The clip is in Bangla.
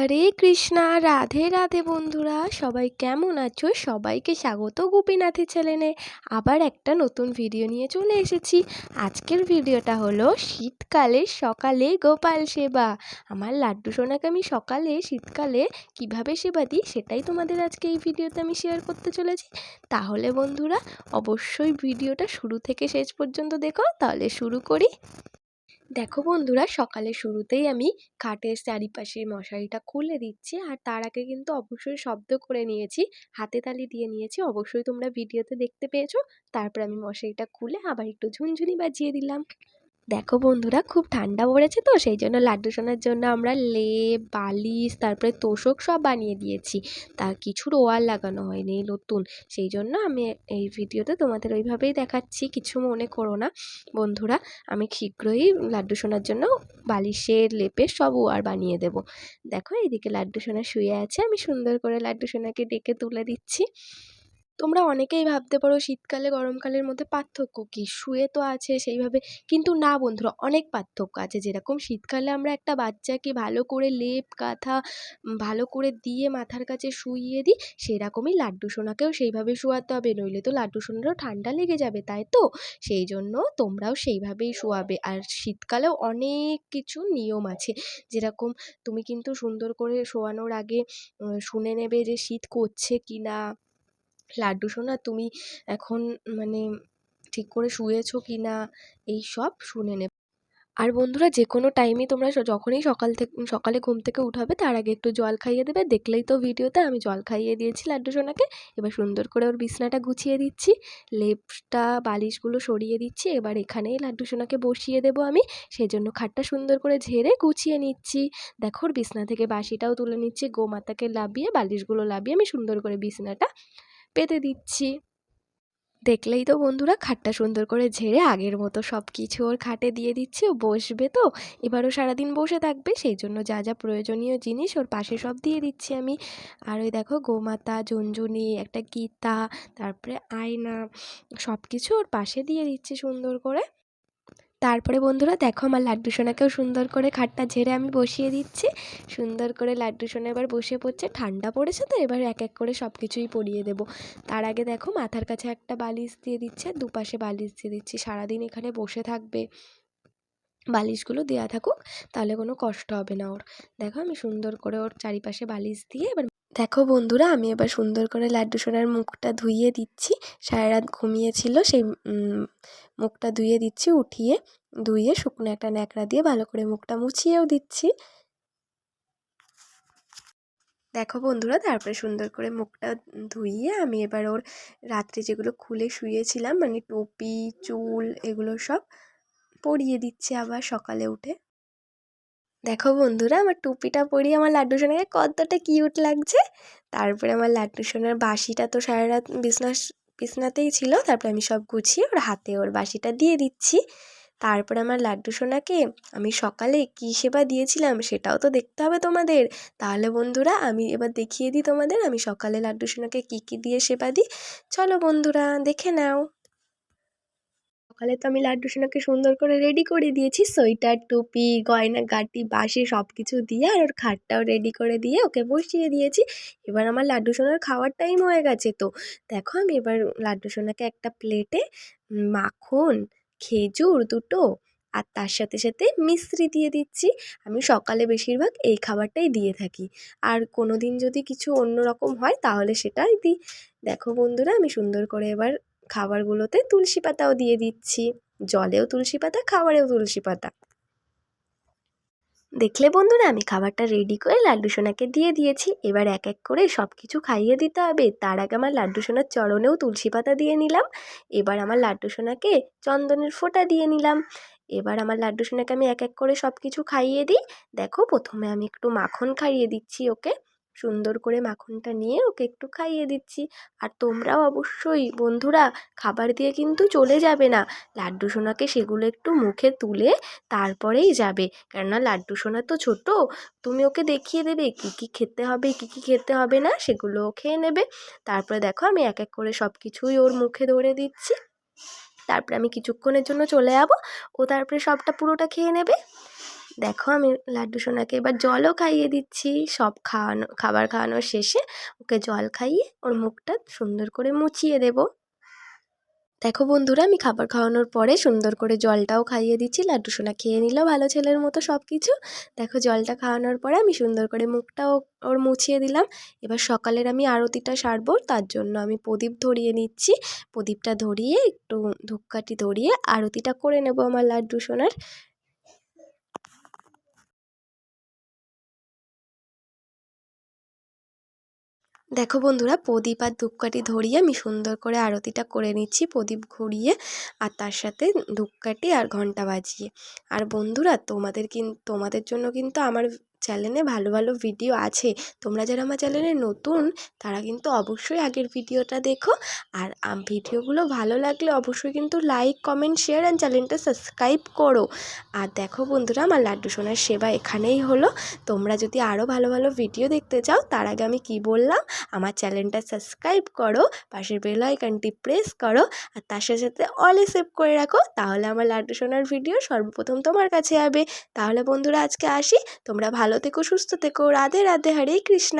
হরে কৃষ্ণা, রাধে রাধে বন্ধুরা, সবাই কেমন আছো? সবাইকে স্বাগত গোপীনাথের চ্যানেলে আবার একটা নতুন ভিডিও নিয়ে চলে এসেছি। আজকের ভিডিওটা হলো শীতকালে সকালে গোপাল সেবা। আমার লাড্ডু সোনাকে আমি সকালে, শীতকালে কীভাবে সেবা দিই সেটাই তোমাদের আজকে এই ভিডিওতে আমি শেয়ার করতে চলেছি। তাহলে বন্ধুরা, অবশ্যই ভিডিওটা শুরু থেকে শেষ পর্যন্ত দেখো। তাহলে শুরু করি। দেখো বন্ধুরা সকালে শুরুতেই আমি খাটের চারিপাশে মশারিটা খুলে দিচ্ছি আর তার আগে কিন্তু অবশ্যই শব্দ করে নিয়েছি, হাতে তালি দিয়ে নিয়েছি। অবশ্যই তোমরা ভিডিওতে দেখতে পেয়েছ। তারপর আমি মশারিটা খুলে আবার একটু ঝুনঝুনি বাজিয়ে দিলাম। দেখো বন্ধুরা, খুব ঠান্ডা পড়েছে তো, সেই জন্য লাড্ডু সোনার জন্য আমরা লেপ, বালিশ, তারপরে তোষক সব বানিয়ে দিয়েছি। তা কিছু রোয়ার লাগানো হয়নি নতুন, সেই জন্য আমি এই ভিডিওতে তোমাদের ওইভাবেই দেখাচ্ছি, কিছু মনে করো না। বন্ধুরা, আমি শীঘ্রই লাড্ডু সোনার জন্য বালিশের, লেপের সব ওয়ার বানিয়ে দেব। দেখো, এইদিকে লাড্ডু সোনা শুয়ে আছে, আমি সুন্দর করে লাড্ডু সোনাকে ডেকে তুলে দিচ্ছি। তোমরা অনেকেই ভাবতে পারো শীতকালে, গরমকালের মধ্যে পার্থক্য কী? শুয়ে তো আছে সেইভাবে, কিন্তু না বন্ধুরা, অনেক পার্থক্য আছে। যেরকম শীতকালে আমরা একটা বাচ্চাকে ভালো করে লেপ কাঁথা ভালো করে দিয়ে মাথার কাছে শুইয়ে দিই, সেরকমই লাড্ডু সোনাকেও সেইভাবে শোয়াতে হবে, নইলে তো লাড্ডু সোনারও ঠান্ডা লেগে যাবে, তাই তো? সেই জন্য তোমরাও সেইভাবেই শোয়াবে। আর শীতকালেও অনেক কিছু নিয়ম আছে। যেরকম তুমি কিন্তু সুন্দর করে শোয়ানোর আগে শুনে নেবে যে শীত করছে কি না লাড্ডু সোনা তুমি এখন মানে ঠিক করে শুয়েছো কি না এই সব শুনে নেবে। আর বন্ধুরা যে কোনো টাইমে তোমরা যখনই সকাল থেকে, সকালে ঘুম থেকে উঠাবে, তার আগে একটু জল খাইয়ে দেবে। দেখলেই তো ভিডিওতে আমি জল খাইয়ে দিয়েছি লাড্ডু সোনাকে এবার সুন্দর করে ওর বিছনাটা গুছিয়ে দিচ্ছি লেপটা বালিশগুলো সরিয়ে দিচ্ছি। এবার এখানেই লাড্ডু সোনাকে বসিয়ে দেবো আমি। সেই জন্য খাটটা সুন্দর করে ঝেড়ে গুছিয়ে নিচ্ছি। দেখো, ওর বিছনা থেকে বাসিটাও তুলে নিচ্ছি, গোমাতাকে লাভিয়ে বালিশগুলো লাভিয়ে আমি সুন্দর করে বিছনাটা পেতে দিচ্ছি। দেখলেই তো বন্ধুরা খাটটা সুন্দর করে ঝেড়ে আগের মতো সব কিছু ওর খাটে দিয়ে দিচ্ছি। ও বসবে তো। এবারও সারাদিন বসে থাকবে, সেই জন্য যা যা প্রয়োজনীয় জিনিস ওর পাশে সব দিয়ে দিচ্ছি আমি। আর ওই দেখো গোমাতা, ঝুনঝুনি, একটা গীতা, তারপরে আয়না সব কিছু ওর পাশে দিয়ে দিচ্ছি সুন্দর করে। তারপরে বন্ধুরা দেখো আমার লাড্ডু সোনাকেও সুন্দর করে খাটটা ঝেড়ে আমি বসিয়ে দিচ্ছি। সুন্দর করে লাড্ডু সোনা এবার বসে পড়ছে। ঠান্ডা পড়েছে তো, এবার এক এক করে সব কিছুই পরিয়ে দেবো। তার আগে দেখো মাথার কাছে একটা বালিশ দিয়ে দিচ্ছে, দুপাশে বালিশ দিয়ে দিচ্ছি। সারাদিন এখানে বসে থাকবে। বালিশগুলো দেওয়া থাকুক, তাহলে কোনো কষ্ট হবে না ওর। দেখো আমি সুন্দর করে ওর চারিপাশে বালিশ দিয়ে এবার দেখো বন্ধুরা, আমি এবার সুন্দর করে লাড্ডু সোনার মুখটা ধুইয়ে দিচ্ছি। সারা রাত ঘুমিয়েছিল, সেই মুখটা ধুয়ে দিচ্ছি, উঠিয়ে ধুয়ে শুকনো একটা ন্যাকড়া দিয়ে ভালো করে মুখটা মুছিয়েও দিচ্ছি। দেখো বন্ধুরা, তারপরে সুন্দর করে মুখটা ধুইয়ে আমি এবার ওর রাত্রে যেগুলো খুলে শুয়েছিলাম মানে টুপি, চুল এগুলো সব পরিয়ে দিচ্ছি আবার সকালে উঠে। দেখো বন্ধুরা, আমার টুপিটা পরিয়ে আমার লাড্ডু সোনাকে কতটা কিউট লাগছে। তারপরে আমার লাড্ডু সোনার বাসিটা তো সারা রাত বিছনা বিছনাতেই ছিল। তারপরে আমি সব গুছিয়ে ওর হাতে ওর বাসিটা দিয়ে দিচ্ছি। তারপরে আমার লাড্ডু সোনাকে আমি সকালে কী সেবা দিয়েছিলাম সেটাও তো দেখতে হবে তোমাদের। তাহলে বন্ধুরা, আমি এবার দেখিয়ে দিই তোমাদের, আমি সকালে লাড্ডু সোনাকে কী কী দিয়ে সেবা দিই। চলো বন্ধুরা, দেখে নাও। সকালে তো আমি লাড্ডু সোনাকে সুন্দর করে রেডি করে দিয়েছি। সোয়েটার, টুপি, গয়না, গাটি বাসি সব কিছু দিয়ে আর ওর খাটটাও রেডি করে দিয়ে ওকে বসিয়ে দিয়েছি। এবার আমার লাড্ডু সোনার খাওয়ার টাইম হয়ে গেছে তো। দেখো আমি এবার লাড্ডু সোনাকে একটা প্লেটে মাখন, খেজুর দুটো আর তার সাথে সাথে মিশ্রি দিয়ে দিচ্ছি। আমি সকালে বেশিরভাগ এই খাবারটাই দিয়ে থাকি। আর কোনো দিন যদি কিছু অন্য রকম হয় তাহলে সেটাই দিই। দেখো বন্ধুরা আমি সুন্দর করে এবার খাবারগুলোতে তুলসী পাতাও দিয়ে দিচ্ছি। জলেও তুলসী পাতা, খাবারেও তুলসী পাতা। দেখলে বন্ধুরা, আমি খাবারটা রেডি করে লাড্ডু সোনাকে দিয়ে দিয়েছি। এবার এক এক করে সব কিছু খাইয়ে দিতে হবে। তার আগে আমার লাড্ডু সোনার চরণেও তুলসী পাতা দিয়ে নিলাম। এবার আমার লাড্ডু সোনাকে চন্দনের ফোঁটা দিয়ে নিলাম। এবার আমার লাড্ডু সোনাকে আমি এক এক করে সব কিছু খাইয়ে দিই। দেখো, প্রথমে আমি একটু মাখন খাইয়ে দিচ্ছি ওকে। সুন্দর করে মাখনটা নিয়ে ওকে একটু খাইয়ে দিচ্ছি। আর তোমরাও অবশ্যই বন্ধুরা খাবার দিয়ে কিন্তু চলে যাবে না। লাড্ডু সোনাকে সেগুলো একটু মুখে তুলে তারপরেই যাবে। কেননা লাড্ডু সোনা তো ছোট, তুমি ওকে দেখিয়ে দেবে কী কী খেতে হবে, কী কী খেতে হবে না, সেগুলো খেয়ে নেবে। তারপরে দেখো আমি এক এক করে সব কিছুই ওর মুখে ধরে দিচ্ছি। তারপরে আমি কিছুক্ষণের জন্য চলে যাব। ও তারপরে সবটা পুরোটা খেয়ে নেবে। দেখো আমি লাড্ডু সোনাকে এবার জলও খাইয়ে দিচ্ছি। সব খাওয়ানো, খাবার খাওয়ানোর শেষে ওকে জল খাইয়ে ওর মুখটা সুন্দর করে মুছিয়ে দেবো। দেখো বন্ধুরা, আমি খাবার খাওয়ানোর পরে সুন্দর করে জলটাও খাইয়ে দিচ্ছি। লাড্ডু সোনা খেয়ে নিল ভালো ছেলের মতো সব কিছু দেখো জলটা খাওয়ানোর পরে আমি সুন্দর করে মুখটাও ওর মুছিয়ে দিলাম। এবার সকালের আমি আরতিটা সারবো, তার জন্য আমি প্রদীপ ধরিয়ে নিচ্ছি। প্রদীপটা ধরিয়ে একটু ধূপকাঠি ধরিয়ে আরতিটা করে নেব আমার লাড্ডু সোনার। দেখো বন্ধুরা, প্রদীপ আর ধূপকাঠি ধরিয়ে আমি সুন্দর করে আরতিটা করে নিচ্ছি। প্রদীপ ঘুরিয়ে আর তার সাথে ধূপকাঠি আর ঘণ্টা বাজিয়ে। আর বন্ধুরা, তোমাদের কিন, তোমাদের জন্য কিন্তু আমার চ্যানেলে ভালো ভালো ভিডিও আছে। তোমরা যারা আমার চ্যানেলে নতুন, তারা কিন্তু অবশ্যই আগের ভিডিওটা দেখো। আর ভিডিওগুলো ভালো লাগলে অবশ্যই কিন্তু লাইক কমেন্ট শেয়ার অ্যান্ড চ্যানেলটা সাবস্ক্রাইব করো। আর দেখো বন্ধুরা, আমার লাড্ডু সোনার সেবা এখানেই হলো। তোমরা যদি আরও ভালো ভালো ভিডিও দেখতে চাও, তার আগে আমি কি বললাম? আমার চ্যানেলটা সাবস্ক্রাইব করো, পাশের বেল আইকনটি প্রেস করো, আর তার সাথে সাথে অলে সেভ করে রাখো, তাহলে আমার লাড্ডু সোনার ভিডিও সর্বপ্রথম তোমার কাছে যাবে। তাহলে বন্ধুরা, আজকে আসি। তোমরা ভালো থেকো সুস্থ থেকো রাধে রাধে হরে কৃষ্ণা।